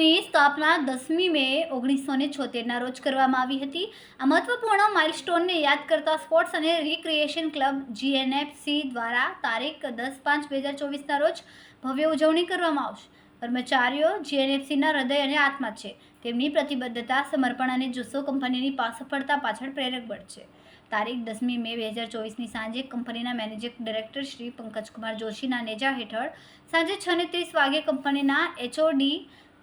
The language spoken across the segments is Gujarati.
સ્થાપના દસમી મે ઓગણીસો ને છોતેરના રોજ કરવામાં આવી હતી. આ મહત્વપૂર્ણ માઇલસ્ટોનને યાદ કરતા સ્પોર્ટ્સ અને રિક્રિએશન ક્લબ જીએનએફસી દ્વારા તારીખ દસ પાંચ બે હજાર ચોવીસના રોજ ભવ્ય ઉજવણી કરવામાં આવશે. કર્મચારીઓ જીએનએફસીના હૃદય અને આત્મા છે. તેમની પ્રતિબદ્ધતા, સમર્પણ અને જુસ્સો કંપનીની સફળતા પાછળ પ્રેરક બળ છે. તારીખ દસમી મે બે હજાર ચોવીસની સાંજે કંપનીના મેનેજિંગ ડિરેક્ટર શ્રી પંકજકુમાર જોશીના નેજા હેઠળ સાંજે છ ને ત્રીસ વાગે કંપનીના એચઓડી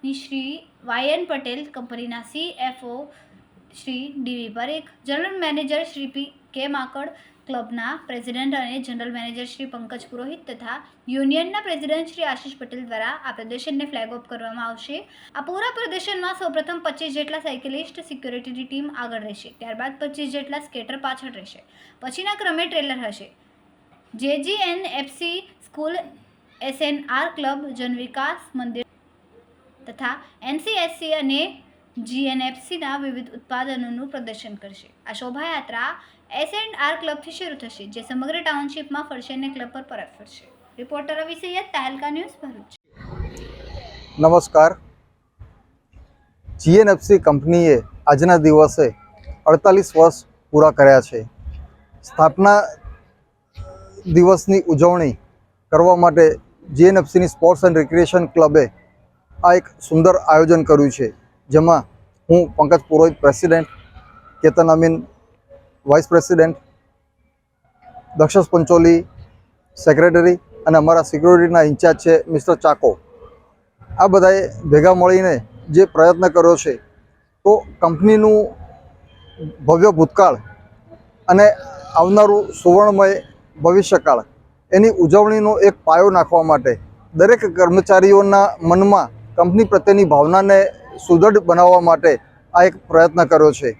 શ્રી વાયન પટેલ કંપનીના CFO Shri D V Parekh, general manager Shri P K Makad, ક્લબના president અને જનરલ મેનેજર શ્રી પંકજ પુરોહિત તથા યુનિયનના પ્રેસિડેન્ટ શ્રી આશિષ પટેલ દ્વારા આ પ્રદર્શનને ફ્લેગ ઓફ કરવામાં આવશે. આ પૂરા પ્રદર્શનમાં સૌપ્રથમ પચીસ જેટલા સાયકલિસ્ટ સિક્યોરિટીની ટીમ આગળ રહેશે, ત્યારબાદ પચીસ જેટલા સ્કેટર પાછળ રહેશે. પછીના ક્રમે ટ્રેલર હશે. JGN FC school SNR club Jan Vikas Mandir તથા એનસીએસસી અને જીએનએફસીના વિવિધ ઉત્પાદનોનું પ્રદર્શન કરશે. આ શોભાયાત્રા એસ એન્ડ આર ક્લબથી શરૂ થશે, જે સમગ્ર ટાઉનશીપમાં ફરશે અને ક્લબ પર પરત ફરશે. રિપોર્ટર રવિ સૈયદ, તાલકા ન્યૂઝ ભરૂચ. નમસ્કાર. જીએનએફસી કંપનીએ આજના દિવસે અડતાલીસ વર્ષ પૂરા કર્યા છે. સ્થાપના દિવસની ઉજવણી કરવા માટે જીએનએફસીની સ્પોર્ટ્સ એન્ડ રિક્રિએશન ક્લબે આ એક સુંદર આયોજન કર્યું છે, જેમાં હું Pankaj Purohit president, Ketan Amin vice president દક્ષસ Pancholi secretary અને અમારા સિક્યોરિટીના ઇન્ચાર્જ છે મિસ્ટર ચાકો. આ બધાએ ભેગા મળીને જે પ્રયત્ન કર્યો છે, તો કંપનીનું ભવ્ય ભૂતકાળ અને આવનારું સુવર્ણમય ભવિષ્યકાળ, એની ઉજવણીનો એક પાયો નાખવા માટે દરેક કર્મચારીઓના મનમાં કંપની પ્રત્યેની ભાવનાને સુદૃઢ બનાવવા માટે આ એક પ્રયત્ન કર્યો છે.